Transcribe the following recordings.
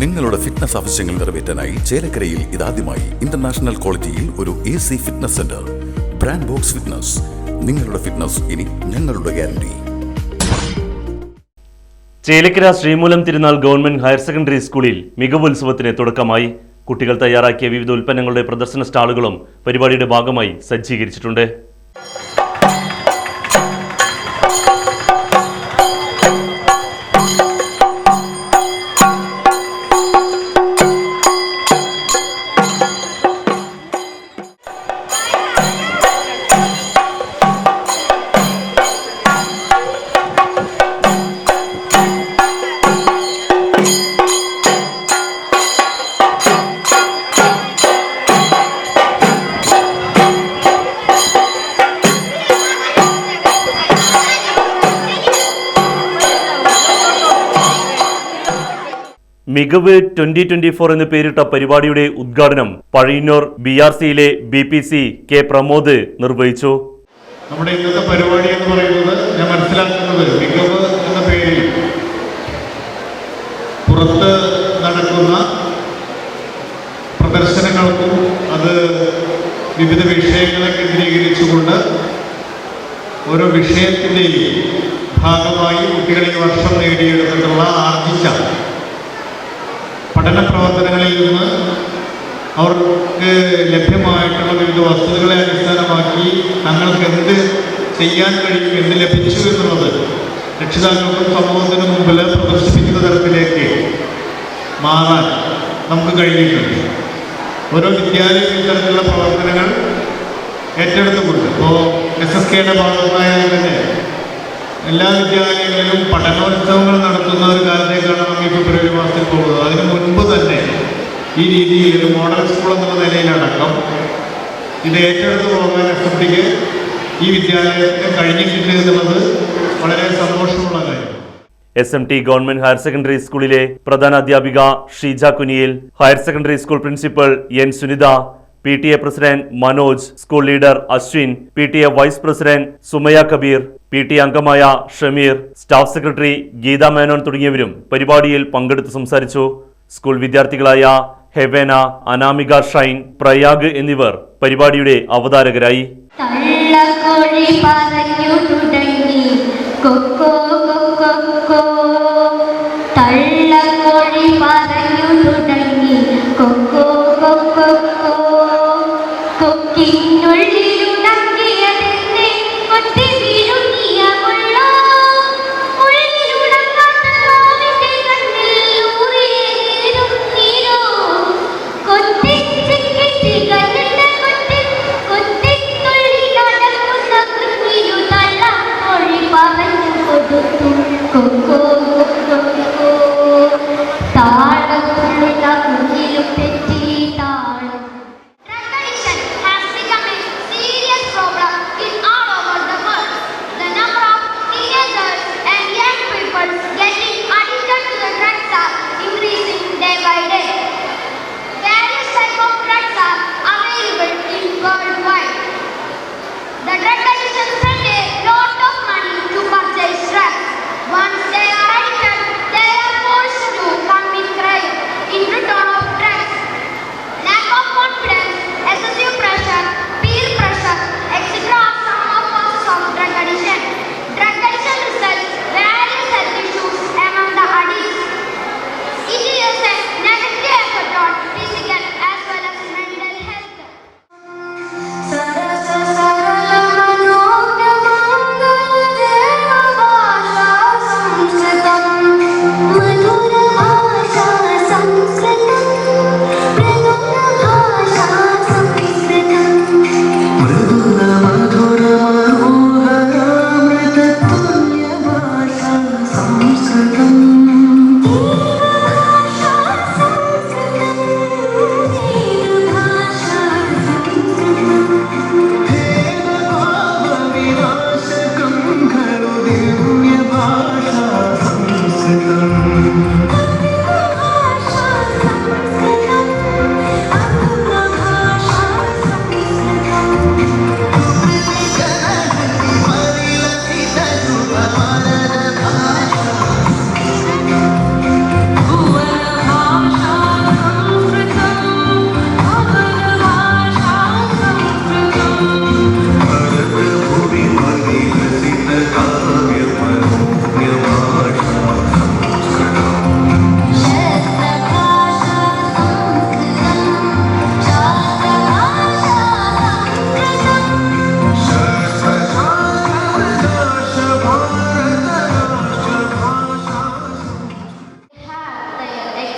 നിങ്ങളുടെ ഫിറ്റ്നസ് ആവശ്യങ്ങൾ നിറവേറ്റാനായി ചേലക്കരയിൽ ഇതാദ്യമായി ഇന്റർനാഷണൽ ക്വാളിറ്റിയിൽ ഒരു A C fitness centre brand Box Fitness നിങ്ങളുടെ ഫിറ്റ്നസ് ഇനി ഞങ്ങളുടെ guarantee Chelakkara Sreemoolam Thirunal government higher secondary സ്കൂളിൽ മികവുത്സവത്തിന് തുടക്കമായി കുട്ടികൾ തയ്യാറാക്കിയ വിവിധ ഉൽപ്പന്നങ്ങളുടെ പ്രദർശന സ്റ്റാളുകളും പരിപാടിയുടെ ഭാഗമായി സജ്ജീകരിച്ചിട്ടുണ്ട്. മികവ് ട്വന്റി ട്വന്റി ഫോർ എന്ന് പേരിട്ട പരിപാടിയുടെ ഉദ്ഘാടനം പഴയന്നൂർ ബി ആർ സിയിലെ B P C K Pramod നിർവഹിച്ചു. നമ്മുടെ ഇന്നത്തെ പരിപാടി എന്ന് പറയുന്നത് ഞാൻ മനസ്സിലാക്കുന്നത് മികവ് എന്ന പേരിൽ പുറത്ത് നടക്കുന്ന പ്രദർശനങ്ങൾക്കും അത് വിവിധ വിഷയങ്ങളെ കേന്ദ്രീകരിച്ചുകൊണ്ട് ഓരോ വിഷയത്തിന്റെയും ഭാഗമായി കുട്ടികൾ ഈ വർഷം നേടിയെടുത്തിട്ടുള്ള ആർജിച്ച പഠന പ്രവർത്തനങ്ങളിൽ നിന്ന് അവർക്ക് ലഭ്യമായിട്ടുള്ള വിവിധ വസ്തുതകളെ അടിസ്ഥാനമാക്കി തങ്ങൾക്ക് എന്ത് ചെയ്യാൻ കഴിയും എന്ത് ലഭിച്ചു എന്നുള്ളത് രക്ഷിതാക്കൾക്കും സമൂഹത്തിനും മുമ്പിൽ പ്രദർശിപ്പിക്കുന്ന തരത്തിലേക്ക് മാറാൻ നമുക്ക് കഴിഞ്ഞിട്ടുണ്ട് ഓരോ വിദ്യാലയം ഇത്തരത്തിലുള്ള പ്രവർത്തനങ്ങൾ ഏറ്റെടുത്തുകൊണ്ട്. ഇപ്പോൾ എസ് എസ് കെയുടെ ഭാഗമായാലും തന്നെ എല്ലാ വിദ്യാലയങ്ങളിലും പഠനോത്സവങ്ങൾ നടത്തുന്ന ഒരു കാലത്തേക്കാണ് നമ്മൾ ഈ ഫെബ്രുവരി മാസത്തിൽ പോകുന്നത്. അതിന് ഈ രീതിയിൽ ഒരു മോഡൽ സ്കൂൾ എന്നുള്ള നിലയിലടക്കം ഇത് ഏറ്റെടുത്ത് പോകാൻ എസ് എം ടിക്ക് ഈ വിദ്യാലയത്തിന് കഴിഞ്ഞിട്ടുണ്ട് എന്നുള്ളത് വളരെ സന്തോഷമുള്ള കാര്യം. S M T government higher secondary സ്കൂളിലെ പ്രധാന അധ്യാപിക Sheeja Kuniyil higher secondary school principal N Sunitha P T A president Manoj school leader Aswin P T A vice president Sumaya Kabeer P T അംഗമായ Shameer staff secretary Geetha Menon തുടങ്ങിയവരും പരിപാടിയിൽ പങ്കെടുത്ത് സംസാരിച്ചു. School വിദ്യാർത്ഥികളായ ഹെവേന അനാമിക ഷൈൻ പ്രയാഗ് എന്നിവർ പരിപാടിയുടെ അവതാരകരായി. കൊക്കോ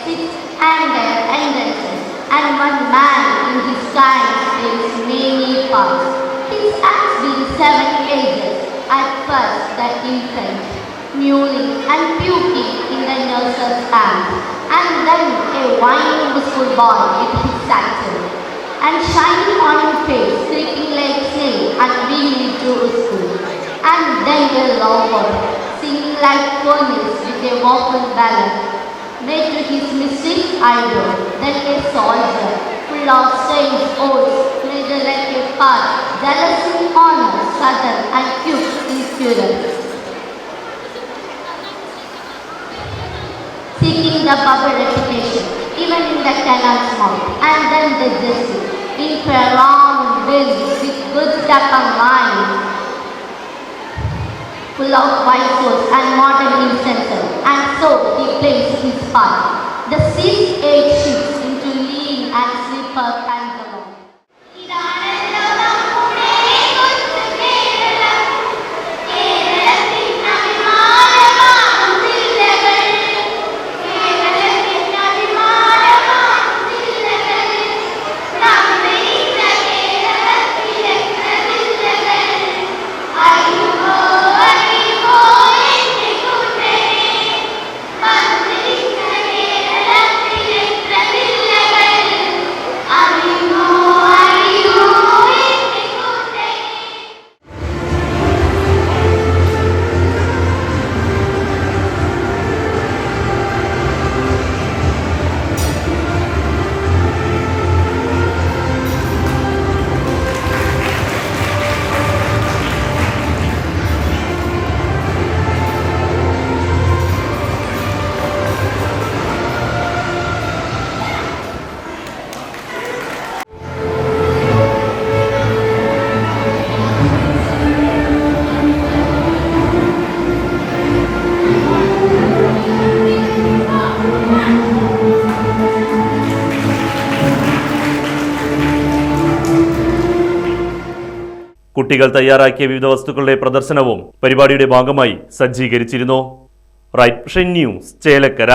six angle entrances, and one man in his disguise takes many parts. His acts being seven ages, at first the infant, mewling and puking in the nurse's hand, and then a whining schoolboy with his satchel, and shining on face, creeping like snail and wheeling to school, and then a lover, singing like Cornelius with a vocal ballad, made to his mystic idol, then a soldier, full of strange oaths, made like a part, jealous in honor, subtle and cute spirit. seeking the bubble reputation, even in the canal's mouth, and then the justice, in prolonged will with good step and mind, full of vices and modern incenses, and so he plays by the 686 കുട്ടികൾ തയ്യാറാക്കിയ വിവിധ വസ്തുക്കളുടെ പ്രദർശനവും പരിപാടിയുടെ ഭാഗമായി സജ്ജീകരിച്ചിരുന്നു. Right news Chelakkara.